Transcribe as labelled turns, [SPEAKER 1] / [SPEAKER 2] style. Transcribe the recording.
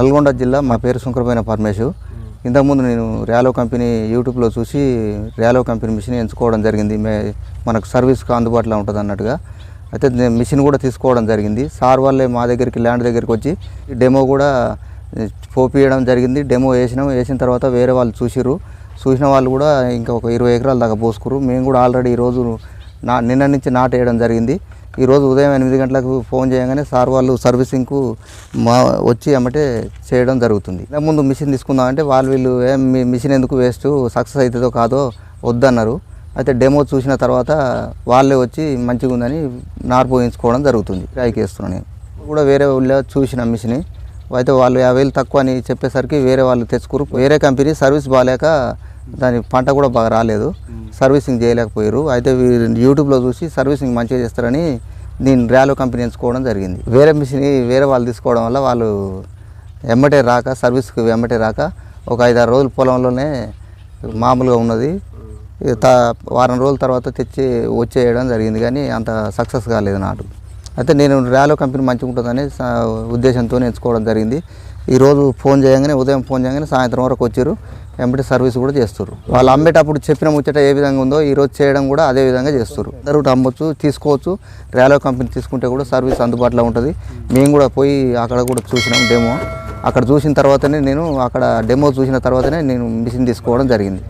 [SPEAKER 1] నల్గొండ జిల్లా మా పేరు శంకరమైన పరమేశు. ఇంతకుముందు నేను ర్యాలో కంపెనీ యూట్యూబ్లో చూసి ర్యాలో కంపెనీ మిషన్ ఎంచుకోవడం జరిగింది. మే మనకు సర్వీస్కి అందుబాటులో ఉంటుంది అన్నట్టుగా. అయితే నేను మిషన్ కూడా తీసుకోవడం జరిగింది. సార్ వాళ్ళే మా దగ్గరికి ల్యాండ్ దగ్గరికి వచ్చి డెమో కూడా పోపియడం జరిగింది. డెమో వేసినాం. వేసిన తర్వాత వేరే వాళ్ళు చూసిర్రు. చూసిన వాళ్ళు కూడా ఇంకా ఒక ఇరవై ఎకరాల దాకా పోసుకురు మేము కూడా ఆల్రెడీ ఈరోజు నా నిన్న నుంచి నాటు వేయడం జరిగింది. ఈరోజు ఉదయం ఎనిమిది గంటలకు ఫోన్ చేయగానే సార్ వాళ్ళు సర్వీసింగ్కు మా వచ్చి అమ్మటే చేయడం జరుగుతుంది. ముందు మిషన్ తీసుకుందామంటే వాళ్ళు వీళ్ళు ఏం మీ మిషన్ ఎందుకు వేస్ట్ సక్సెస్ అవుతుందో కాదో వద్దన్నారు. అయితే డెమో చూసిన తర్వాత వాళ్ళే వచ్చి మంచిగా ఉందని నారు జరుగుతుంది. రాయికి వేస్తున్నాను నేను. కూడా వేరే ఊళ్ళో చూసిన మిషన్. అయితే వాళ్ళు యాభై వేలు తక్కువ అని చెప్పేసరికి వేరే వాళ్ళు తెచ్చుకురు. వేరే కంపెనీ సర్వీస్ బాగాలేక దాని పంట కూడా బాగా రాలేదు. సర్వీసింగ్ చేయలేకపోయారు. అయితే వీరు యూట్యూబ్లో చూసి సర్వీసింగ్ మంచిగా చేస్తారని నేను ర్యాలో కంపెనీ ఎంచుకోవడం జరిగింది. వేరే మిషన్ వేరే వాళ్ళు తీసుకోవడం వల్ల వాళ్ళు ఎమ్మటే రాక సర్వీస్కి ఎమ్మటే రాక ఒక ఐదారు రోజులు పొలంలోనే మామూలుగా ఉన్నది. వారం రోజుల తర్వాత తెచ్చి వచ్చేయడం జరిగింది కానీ అంత సక్సెస్ కాలేదు నాటు. అయితే నేను ర్యాలో కంపెనీ మంచిగా ఉంటుందని ఉద్దేశంతో ఎంచుకోవడం జరిగింది. ఈరోజు ఫోన్ చేయగానే ఉదయం ఫోన్ చేయగానే సాయంత్రం వరకు వచ్చారు. వెంబడి సర్వీస్ కూడా చేస్తారు వాళ్ళు అమ్మేటప్పుడు చెప్పిన ముచ్చట ఏ విధంగా ఉందో ఈ రోజు చేయడం కూడా అదే విధంగా చేస్తారు అందరూ అమ్మొచ్చు తీసుకోవచ్చు. ర్యాలో కంపెనీ తీసుకుంటే కూడా సర్వీస్ అందుబాటులో ఉంటుంది. మేము కూడా పోయి అక్కడ కూడా చూసినాం డెమో అక్కడ చూసిన తర్వాతనే నేను అక్కడ డెమో చూసిన తర్వాతనే నేను మిషన్ తీసుకోవడం జరిగింది.